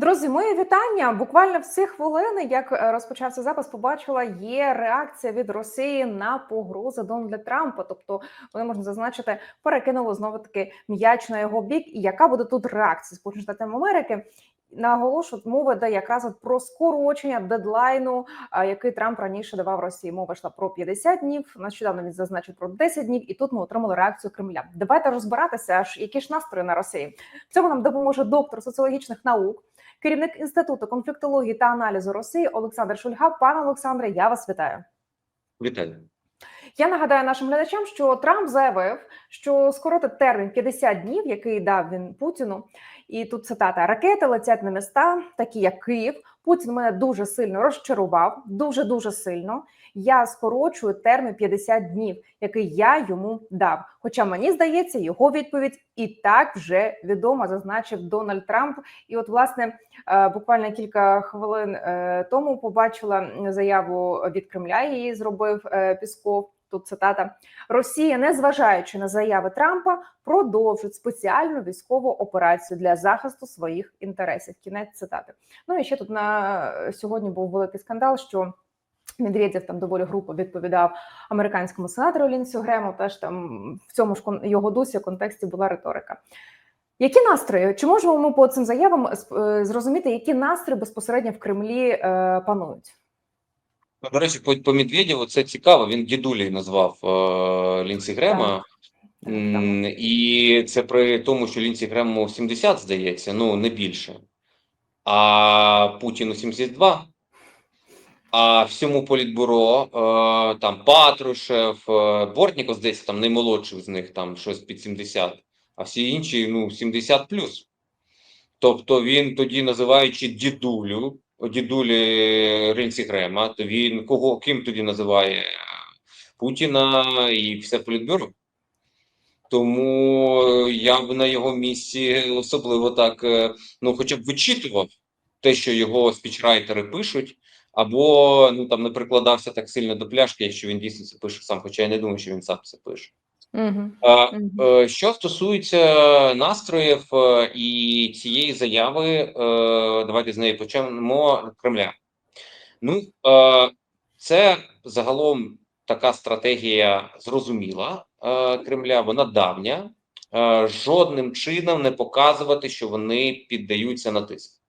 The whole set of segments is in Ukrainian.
Друзі, мої вітання. Буквально в ці хвилини, як е, розпочався запис, побачила, є реакція від Росії на погрози Дональда Трампа. Тобто, вони можна зазначити, перекинули знову таки м'яч на його бік. І яка буде тут реакція Сполучених Штатів Америки? Наголошую, мова йде якраз про скорочення дедлайну, який Трамп раніше давав Росії. Мова йшла про 50 днів. Нещодавно він зазначив про 10 днів, і тут ми отримали реакцію Кремля. Давайте розбиратися, аж які ж настрої на Росії. В цьому нам допоможе доктор соціологічних наук, керівник інституту конфліктології та аналізу Росії Олександр Шульга. Пане Олександре, я вас вітаю. Вітаю. Я нагадаю нашим глядачам, що Трамп заявив, що скоротить термін 50 днів, який дав він Путіну. І тут цитата: ракети летять на міста, такі як Київ. Путін мене дуже сильно розчарував, дуже дуже сильно. Я скорочую термін 50 днів, який я йому дав. Хоча мені здається, його відповідь і так вже відома, зазначив Дональд Трамп. І, от, власне, е, буквально кілька хвилин е, тому побачила заяву від Кремля. Її зробив е, Пісков. Тут цитата Росія, незважаючи на заяви Трампа, продовжить спеціальну військову операцію для захисту своїх інтересів. Кінець цитати. Ну і ще тут на сьогодні був великий скандал, що Медведєв там доволі грубо відповідав американському сенатору Лінсю Грему. Теж там в цьому ж його дусі контексті була риторика. Які настрої? Чи можемо ми по цим заявам е, зрозуміти, які настрої безпосередньо в Кремлі е, панують? Ну, До речі, по, по Медведєву це цікаво. Він дідулі назвав е, Лінсі Грема. Так, І це при тому, що Лінсі Грему 70, здається, ну не більше. А Путіну 72. А всьому політбюро е, там Патрушев, е, Бортніков, здається, там наймолодший з них, там щось під 70, а всі інші ну 70 плюс. Тобто він тоді, називаючи дідулю, дідулі Ринсі Грема, то він кого ким тоді називає Путіна і все політбюро. Тому е, я б на його місці особливо так, е, ну, хоча б вичитував те, що його спічрайтери пишуть, або ну там не прикладався так сильно до пляшки, якщо він дійсно це пише сам, хоча я не думаю, що він сам це пише. Угу. А, е, Що стосується настроїв і цієї заяви, давайте з неї почнемо Кремля. Ну, це загалом така стратегія зрозуміла Кремля, вона давня. Е, Жодним чином не показувати, що вони піддаються на тиск.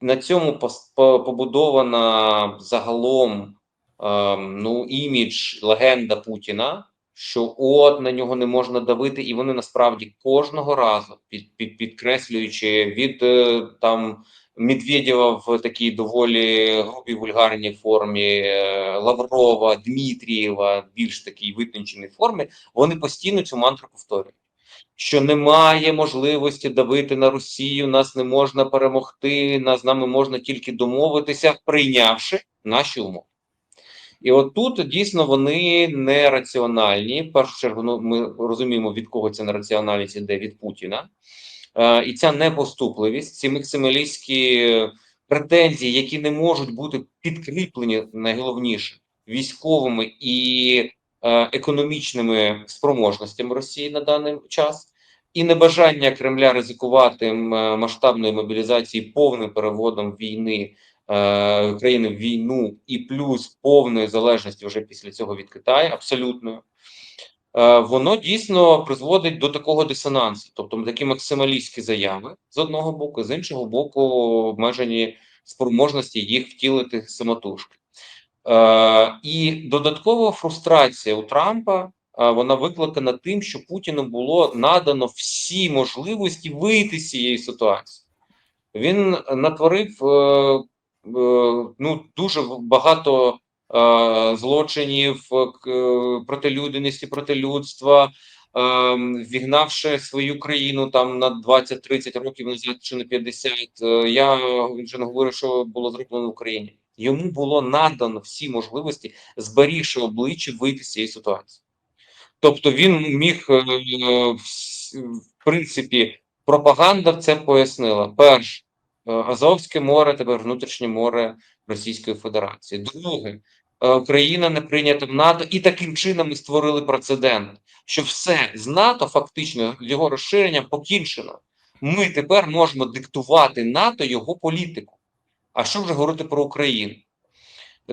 На цьому побудована загалом е, ну, імідж, легенда Путіна що от на нього не можна давити, і вони насправді кожного разу під, під підкреслюючи від е, там Медведєва в такій доволі грубій вульгарній формі, е, Лаврова, Дмитрієва, більш такій витонченій формі, вони постійно цю мантру повторюють. Що немає можливості давити на Росію, нас не можна перемогти, нас з нами можна тільки домовитися, прийнявши наші умови. І от тут дійсно вони нераціональні. В першу чергу, ну ми розуміємо, від кого ця нераціональність іде від Путіна, і ця непоступливість, ці максималістські претензії, які не можуть бути підкріплені найголовніше військовими і е, економічними спроможностями Росії на даний час. І небажання Кремля ризикувати е, масштабної мобілізації повним переводом війни е, України в війну і плюс повної залежності вже після цього від Китаю, абсолютно, е, воно дійсно призводить до такого дисонансу, тобто такі максималістські заяви з одного боку, з іншого боку, обмежені спроможності їх втілити самотужки. Е, і додаткова фрустрація у Трампа. е, Вона викликана тим, що Путіну було надано всі можливості вийти з цієї ситуації. Він натворив е, е, ну дуже багато е, злочинів е, проти людяності, проти людства, е, вігнавши свою країну там на 20-30 років назад чи на 50. Е, Я вже не говорю, що було зроблено в Україні. Йому було надано всі можливості, зберігши обличчя, вийти з цієї ситуації. Тобто він міг, е, в принципі, пропаганда це пояснила. Перше, е, Азовське море, тепер внутрішнє море Російської Федерації. Друге, е, Україна не прийнята в НАТО, і таким чином ми створили прецедент, що все з НАТО фактично його розширенням покінчено. Ми тепер можемо диктувати НАТО його політику. А що вже говорити про Україну?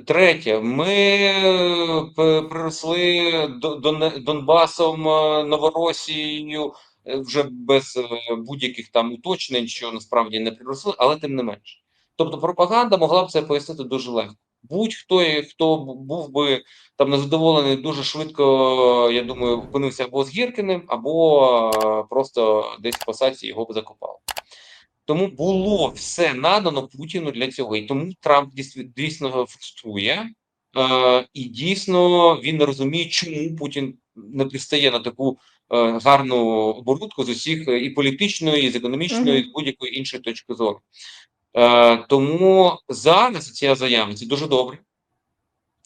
Третє, ми е, приросли до, до Донбасом, е, Новоросією е, вже без е, будь-яких там уточнень, що насправді не приросли, але тим не менше. Тобто пропаганда могла б це пояснити дуже легко. Будь-хто, хто був би там незадоволений, дуже швидко, я думаю, опинився або з Гіркиним, або е, просто десь в посадці його б закопав. Тому було все надано Путіну для цього, і тому Трамп дійсно- фруструє, е, і дійсно він не розуміє, чому Путін не пристає на таку е, гарну оборудку з усіх е, і політичної, і з економічної, і з будь-якої іншої точки зору. Е, тому зараз ця заява це дуже добре.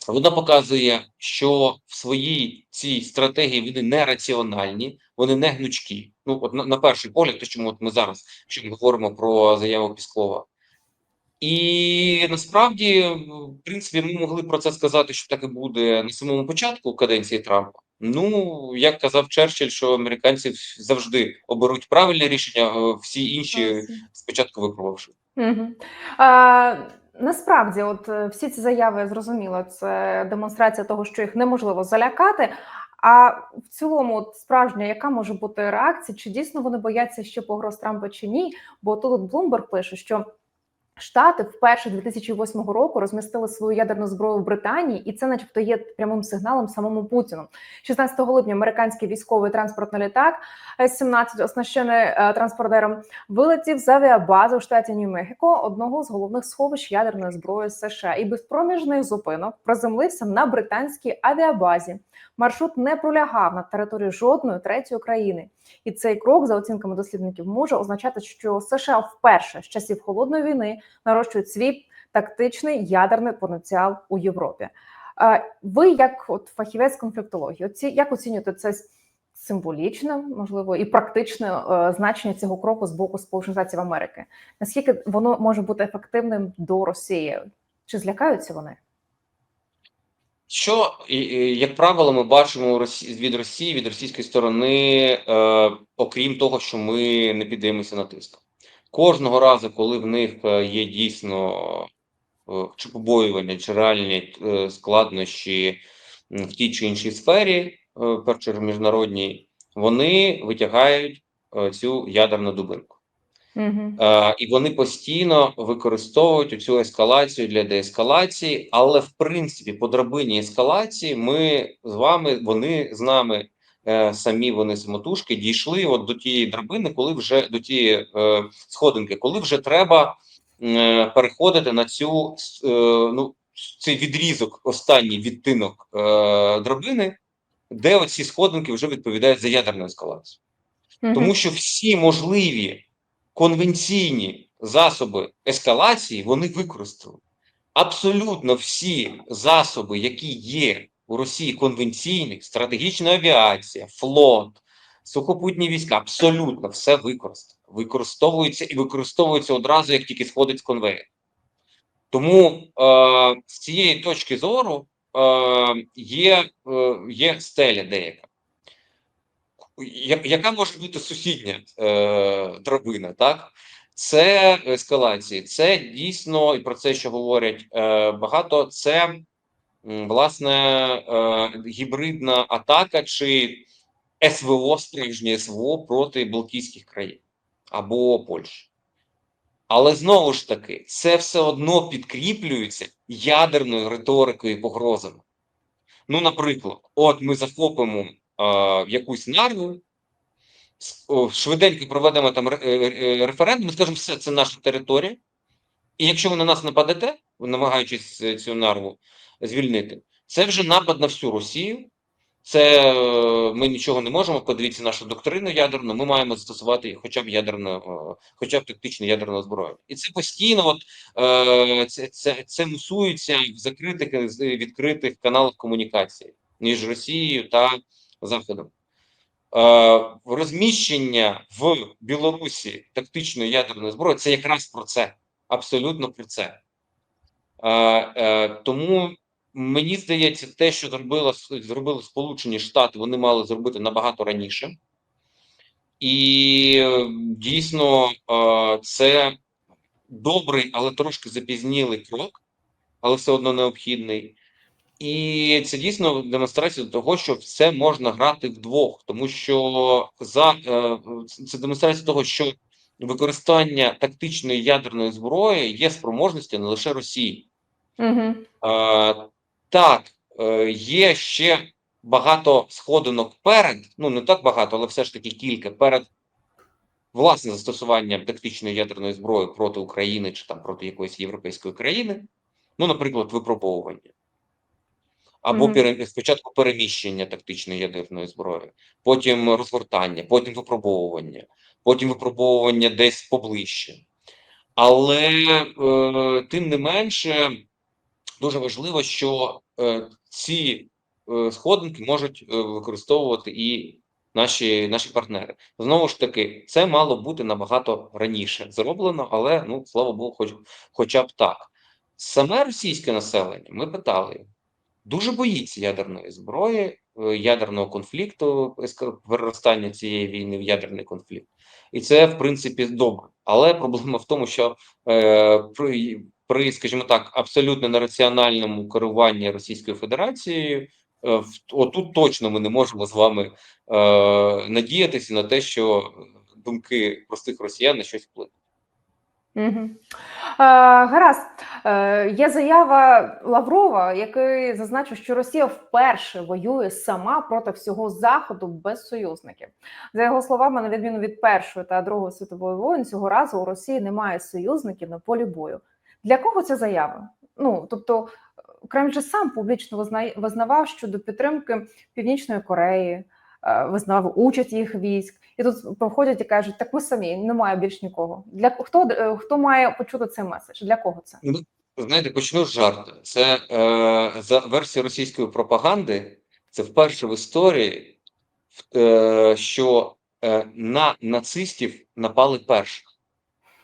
Вона показує, що в своїй цій стратегії вони не раціональні, вони не гнучкі. Ну, от на, на перший погляд, те, чому от ми зараз що ми говоримо про заяву Піскова. І насправді, в принципі, ми могли про це сказати, що так і буде на самому початку каденції Трампа. Ну, як казав Черчилль, що американці завжди оберуть правильне рішення, всі інші спочатку випробувавши. Угу. А, насправді, от е, всі ці заяви зрозуміло, це демонстрація того, що їх неможливо залякати. А в цілому, от справжня, яка може бути реакція? Чи дійсно вони бояться ще погроз Трампа чи ні? Бо тут Блумберг пише, що Штати вперше 2008 року розмістили свою ядерну зброю в Британії, і це, начебто, є прямим сигналом самому Путіну. 16 липня американський військовий транспортний літак С-17, оснащений е, транспортером, вилетів з авіабази у штаті Нью-Мехіко, одного з головних сховищ ядерної зброї США, і без проміжних зупинок приземлився на британській авіабазі. Маршрут не пролягав на території жодної третьої країни. І цей крок, за оцінками дослідників, може означати, що США вперше з часів холодної війни нарощують свій тактичний ядерний потенціал у Європі. Ви, як от фахівець конфліктології, оці як оцінюєте це символічне, можливо, і практичне е, значення цього кроку з боку Сполучених Штатів Америки? Наскільки воно може бути ефективним до Росії? Чи злякаються вони? Що, як правило, ми бачимо від Росії, від російської сторони, е, окрім того, що ми не піддаємося на тиск. Кожного разу, коли в них е, є дійсно е, чи побоювання, чи реальні е, складнощі в тій чи іншій сфері, чергу міжнародній, вони витягають цю ядерну дубинку. Угу. І вони постійно використовують цю ескалацію для деескалації, але в принципі по драбині ескалації ми з вами, вони з нами е, самі, вони самотужки дійшли от до тієї драбини, коли вже до тієї е, сходинки, коли вже треба е, переходити на цю е, ну цей відрізок, останній відтинок е, драбини, де оці сходинки вже відповідають за ядерну ескалацію. Тому що всі можливі конвенційні засоби ескалації вони використали. Абсолютно всі засоби, які є у Росії конвенційні, стратегічна авіація, флот, сухопутні війська, абсолютно все використано. Використовується і використовується одразу, як тільки сходить з конвейера. Тому е, з цієї точки зору е, є, е, є стеля деяка. Яка може бути сусідня е, драбина, так? Це ескалації, це дійсно, і про це ще говорять е, багато. Це власне е, гібридна атака чи СВО, справжнє СВО проти Балтійських країн або Польщі. Але знову ж таки, це все одно підкріплюється ядерною риторикою і погрозами. Ну, наприклад, от ми захопимо е, якусь нарву, швиденько проведемо там е, е, референдум, і скажемо, все, це наша територія. І якщо ви на нас нападете, намагаючись е, цю нарву звільнити, це вже напад на всю Росію. Це е, ми нічого не можемо. Подивіться нашу доктрину ядерну. Ми маємо застосувати хоча б ядерну, е, хоча б тактичну ядерну зброю. І це постійно, от це, це, це мусується в закритих відкритих каналах комунікації між Росією та Заходом. Розміщення в Білорусі тактичної ядерної зброї це якраз про це. Абсолютно про це. Е, тому мені здається, те, що зробило, зробили Сполучені Штати, вони мали зробити набагато раніше. І е, дійсно е, це добрий, але трошки запізнілий крок, але все одно необхідний. І це дійсно демонстрація того, що все можна грати вдвох, тому що за це демонстрація того, що використання тактичної ядерної зброї є спроможності не лише Росії. Угу. Е, так, е, є ще багато сходинок перед, ну не так багато, але все ж таки кілька перед власне застосуванням тактичної ядерної зброї проти України чи там проти якоїсь європейської країни. Ну, наприклад, випробовування. Або Мгм. пере- спочатку переміщення тактичної ядерної зброї, потім розгортання, потім випробовування, потім випробовування десь поближче. Але е, тим не менше, дуже важливо, що е, ці е, сходинки можуть е, використовувати і наші, наші партнери. Знову ж таки, це мало бути набагато раніше зроблено, але ну слава Богу, хоч, хоча б так. Саме російське населення, ми питали, дуже боїться ядерної зброї, е, ядерного конфлікту, переростання цієї війни в ядерний конфлікт. І це, в принципі, добре. Але проблема в тому, що е, при, скажімо так, абсолютно нераціональному керуванні Російською Федерацією, е, отут точно ми не можемо з вами е, надіятися на те, що думки простих росіян на щось вплинуть. Угу. Е, гаразд, е, є заява Лаврова, який зазначив, що Росія вперше воює сама проти всього заходу без союзників. За його словами, на відміну від першої та другої світової воїн, цього разу у Росії немає союзників на полі бою. Для кого ця заява? Ну тобто, Кремль же сам публічно визнавав щодо підтримки Північної Кореї, е, визнавав участь їх військ. І тут проходять і кажуть, так ми самі немає більш нікого. Для хто е, хто має почути цей меседж? Для кого це? Ну, знаєте, почну з жарту. Це е, за версією російської пропаганди, це вперше в історії, е, що е, на нацистів напали перших.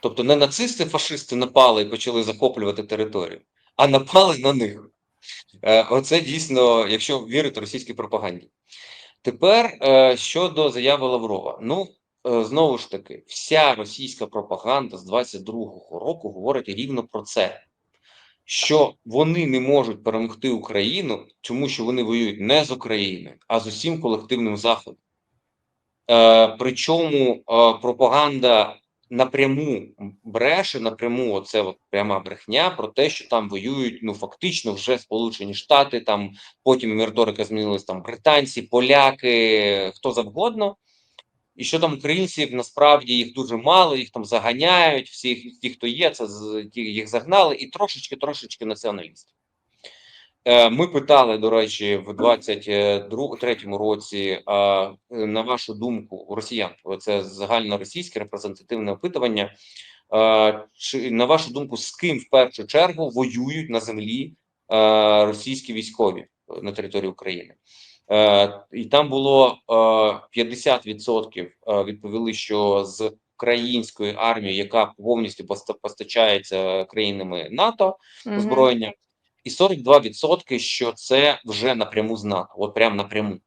Тобто не нацисти, фашисти напали і почали захоплювати територію, а напали на них. Е, оце дійсно, якщо вірити російській пропаганді. Тепер е, щодо заяви Лаврова. Ну, е, знову ж таки, вся російська пропаганда з 22-го року говорить рівно про це, що вони не можуть перемогти Україну, тому що вони воюють не з Україною, а з усім колективним Заходом. Е, причому е, пропаганда напряму бреше, напряму, оце от пряма брехня про те, що там воюють ну фактично вже Сполучені Штати, там потім риторика змінилась там британці, поляки, хто завгодно. І що там українців насправді їх дуже мало, їх там заганяють, всіх ті, хто є, це ті, їх загнали, і трошечки, трошечки націоналістів. Е, Ми питали, до речі, в 23-му році, е, на вашу думку, росіян, це загальноросійське репрезентативне опитування. е, Чи на вашу думку, з ким в першу чергу воюють на землі російські військові на території України? І там було е, 50% е, відповіли, що з української армії, яка повністю поста- постачається країнами НАТО, озброєння, і 42% що це вже напряму з НАТО, от прям напряму.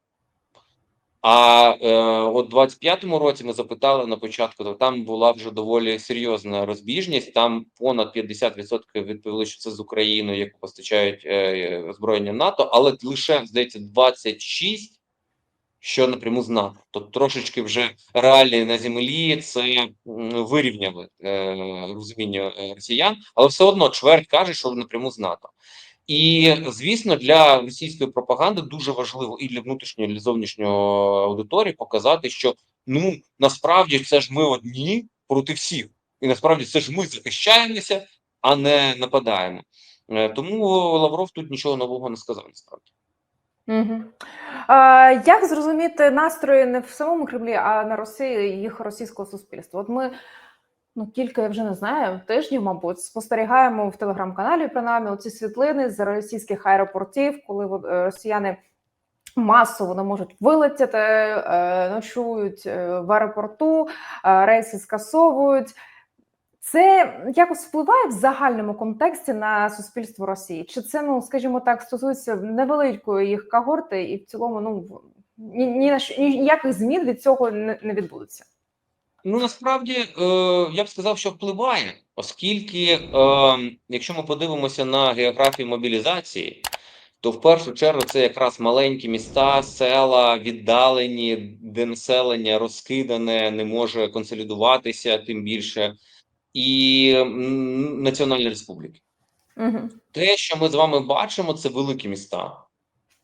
А е, от 25-му році ми запитали на початку, то там була вже доволі серйозна розбіжність. Там понад 50% відповіли, що це з України, яку постачають е, озброєння НАТО, але лише здається 26%, що напряму з НАТО. Тобто трошечки вже реалії на землі це вирівняли е, розуміння е, росіян, але все одно чверть каже, що напряму з НАТО. І звісно, для російської пропаганди дуже важливо і для внутрішньої, і для зовнішньої аудиторії показати, що ну насправді це ж ми одні проти всіх, і насправді це ж ми захищаємося, а не нападаємо. Е, Тому Лавров тут нічого нового не сказав. Насправді Угу. А, як зрозуміти настрої не в самому Кремлі, а на Росії їх російського суспільства? От ми ну кілька я вже не знаю тижнів, мабуть, спостерігаємо в телеграм-каналі принаймні оці світлини з російських аеропортів, коли е, росіяни масово не можуть вилетіти, е, ночують е, в аеропорту, рейси скасовують. Це якось впливає в загальному контексті на суспільство Росії? Чи це, ну скажімо так, стосується невеликої їх когорти, і в цілому ну ні, ні на ніяких змін від цього не відбудеться? Ну, насправді, е, я б сказав, що впливає, оскільки, е, якщо ми подивимося на географію мобілізації, то в першу чергу це якраз маленькі міста, села, віддалені, де населення розкидане, не може консолідуватися, тим більше, і Національні республіки. Угу. Те, що ми з вами бачимо, це великі міста.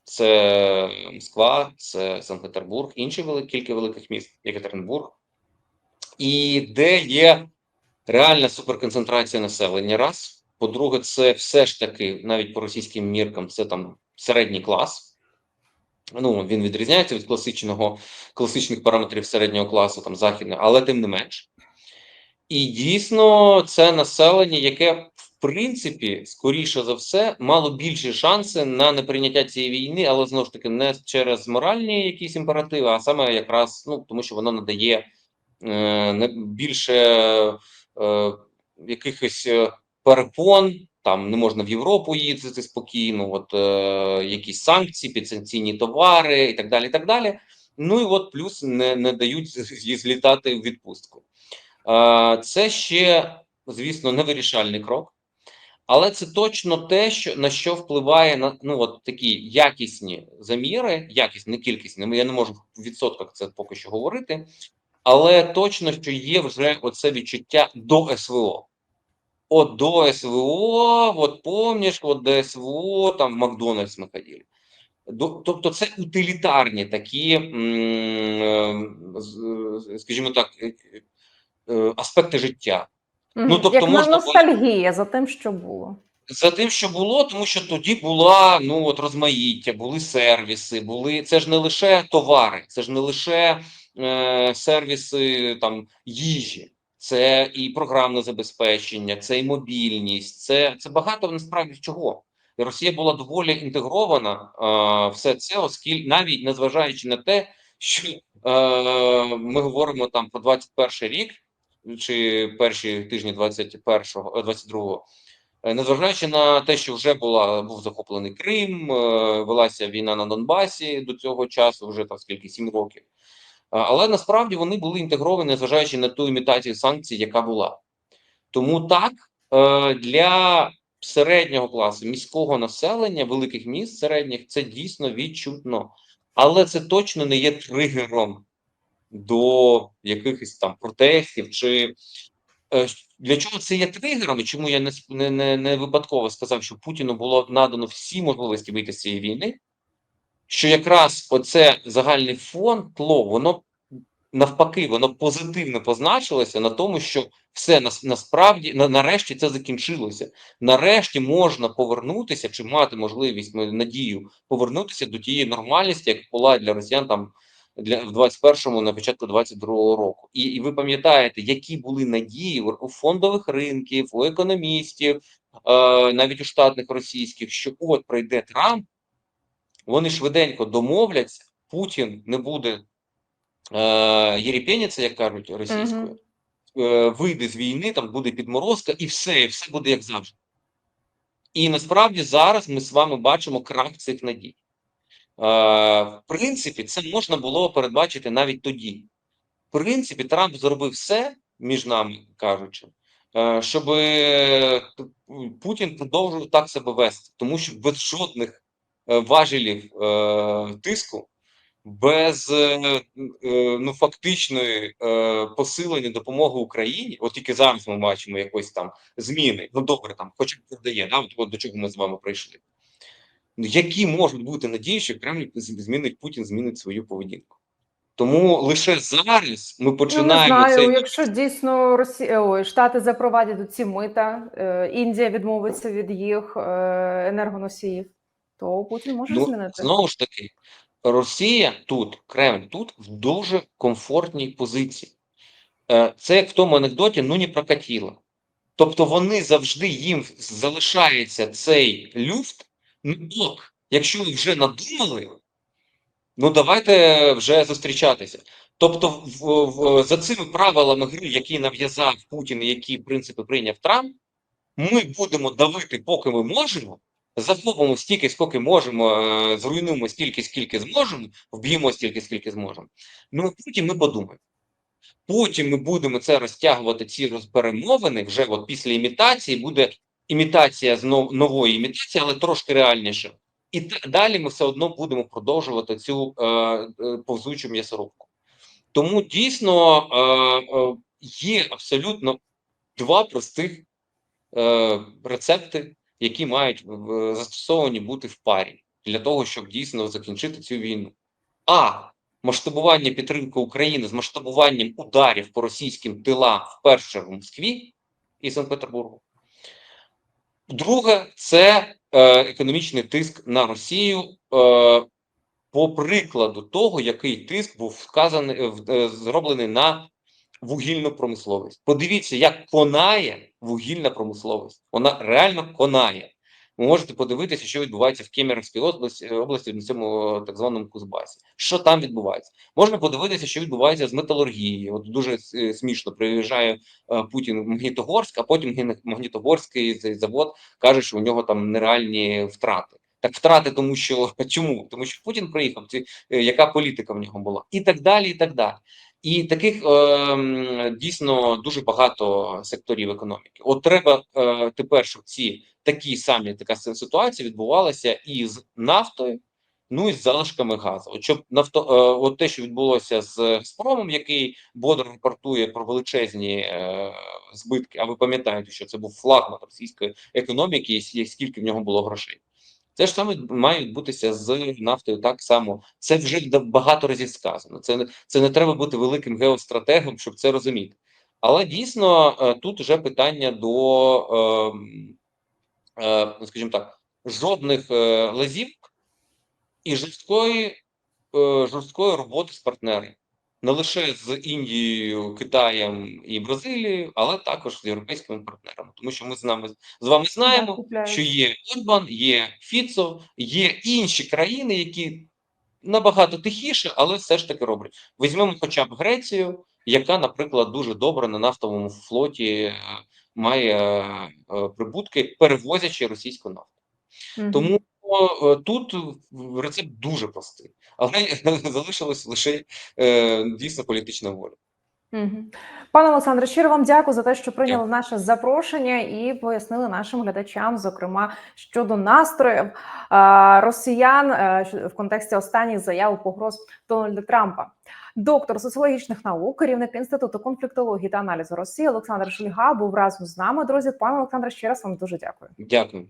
Це Москва, це Санкт-Петербург, інші великі кілька великих міст, Єкатеринбург, і де є реальна суперконцентрація населення. Раз. По-друге, це все ж таки, навіть по російським міркам, це там середній клас. Ну, він відрізняється від класичного, класичних параметрів середнього класу, там західного, але тим не менш. І дійсно, це населення, яке в принципі, скоріше за все, мало більші шанси на неприйняття цієї війни, але знову ж таки не через моральні якісь імперативи, а саме якраз ну тому, що воно надає більше е, якихось е, перепон. Там не можна в Європу їздити спокійно, от е, якісь санкції, підсанкційні товари і так далі. і так далі. Ну і от плюс не, не дають злітати в відпустку. Е, Це ще, звісно, невирішальний крок, але це точно те, що на що впливає на ну от такі якісні заміри, якісні, не кількісні. Я не можу в відсотках це поки що говорити, але точно, що є вже оце відчуття до СВО. От до СВО, от помніш, от до СВО, там в Макдональдс ми ходили. Тобто це утилітарні такі, е, з- скажімо так, е, е, аспекти життя. Ну, тобто Як на можна ностальгія за тим, що було. За тим, що було, тому що тоді була ну от розмаїття, були сервіси, були це ж не лише товари, це ж не лише е, сервіси там їжі, це і програмне забезпечення, це і мобільність, це, це багато насправді чого. І Росія була доволі інтегрована е, все це, оскільки навіть незважаючи на те, що е, ми говоримо там про 21 рік чи перші тижні 21-го, е, 22-го, Е, Незважаючи на те, що вже була був захоплений Крим, е, велася війна на Донбасі до цього часу, вже там скільки сім років. Е, Але насправді вони були інтегровані, незважаючи на ту імітацію санкцій, яка була. Тому так е, для середнього класу міського населення, великих міст середніх, це дійсно відчутно, але це точно не є тригером до якихось там протестів чи Е, Для чого це є тригером, чому я не, не, не випадково сказав, що Путіну було надано всі можливості вийти з цієї війни, що якраз оце загальний фон, тло, воно навпаки, воно позитивно позначилося на тому, що все нас, насправді на, нарешті це закінчилося. Нарешті можна повернутися чи мати можливість надію повернутися до тієї нормальності, як була для росіян там для в 21-му, на початку 22-го року. І, і ви пам'ятаєте, які були надії у фондових ринків, у економістів, е, навіть у штатних російських, що от прийде Трамп, вони швиденько домовляться, Путін не буде е, єріпеняться, як кажуть російською, е, вийде з війни, там буде підморозка, і все, і все буде як завжди. І насправді зараз ми з вами бачимо крах цих надій. Е, в принципі, це можна було передбачити навіть тоді. В принципі, Трамп зробив все, між нами кажучи, е, щоб Путін продовжував так себе вести, тому що без жодних е, важелів е, тиску, без е, е, ну, фактичної е, посилення допомоги Україні, от тільки зараз ми бачимо якось там зміни. Ну добре, там хоча б продає, да, от, от до чого ми з вами прийшли. Ну, які можуть бути надії, що Кремль змінить Путін, змінить свою поведінку. Тому лише зараз ми Ну, не починаємо знаю, цей якщо дійсно Росі... Ой, Штати запровадять ці мита, е, Індія відмовиться від їх е, енергоносіїв, то Путін може ну, змінити. знову ж таки, Росія тут, Кремль тут в дуже комфортній позиції. Е, Це як в тому анекдоті, ну не прокатіло. Тобто вони завжди їм залишається цей люфт. Ну ок, якщо ви вже надумали, ну давайте вже зустрічатися. Тобто, в, в, за цими правилами гри, які нав'язав Путін, і які в принципі прийняв Трамп, ми будемо давити, поки ми можемо, захопимо стільки, скільки можемо, е, зруйнуємо стільки, скільки зможемо, вб'ємо стільки, скільки зможемо. Ну потім ми подумаємо. Потім ми будемо це розтягувати. Ці роз- перемовини вже от після імітації буде імітація з нов- нової імітації, але трошки реальніше. І далі ми все одно будемо продовжувати цю е, е, повзучу м'ясорубку. Тому дійсно е, е, є абсолютно два простих е, рецепти, які мають застосовані бути в парі для того, щоб дійсно закінчити цю війну. А масштабування підтримки України з масштабуванням ударів по російським тилам вперше в Москві і Санкт-Петербургу. Друге, це е, економічний тиск на Росію. Е, по прикладу того, який тиск був вказаний е, е, зроблений на вугільну промисловість. Подивіться, як конає вугільна промисловість. Вона реально конає. Ви можете подивитися, що відбувається в Кемеровській області, області на цьому е, так званому Кузбасі. Що там відбувається? Можна подивитися, що відбувається з металургією. От дуже е, смішно приїжджає е, Путін в Магнітогорськ, а потім Магнітогорський цей завод каже, що у нього там нереальні втрати. Так втрати, тому що чому? Тому що Путін приїхав, е, яка політика в нього була, і так далі, і так далі. І таких е, дійсно дуже багато секторів економіки. От треба е, тепер, щоб ці такі самі така ситуація відбувалася і з нафтою, ну і з залишками газу. От щоб нафто, е, от те, що відбулося з Газпромом, який бодро репортує про величезні е, збитки. А ви пам'ятаєте, що це був флагман російської економіки, і скільки в нього було грошей. Це ж саме має відбутися з нафтою так само. Це вже багато разів сказано. Це це не треба бути великим геостратегом, щоб це розуміти. Але дійсно е, тут вже питання до, ем, е, скажімо так, жодних е, лазівок і жорсткої, жорсткої роботи з партнерами. Не лише з Індією, Китаєм і Бразилією, але також з європейськими партнерами. Тому що ми з нами з вами знаємо, що є Орбан, є Фіцо, є інші країни, які набагато тихіше, але все ж таки роблять. Візьмемо хоча б Грецію, яка, наприклад, дуже добре на нафтовому флоті е, має е, прибутки, перевозячи російську нафту. Мгм. Тому тут рецепт дуже простий, але залишилось лише е, дійсно політична воля. Пане Олександре, щиро вам дякую за те, що прийняли наше запрошення і пояснили нашим глядачам, зокрема щодо настроїв а, росіян е, в контексті останніх заяв погроз Дональда Трампа. Доктор соціологічних наук, керівник інституту конфліктології та аналізу Росії Олександр Шульга був разом з нами. Друзі, пане Олександре, ще раз вам дуже дякую. Дякую.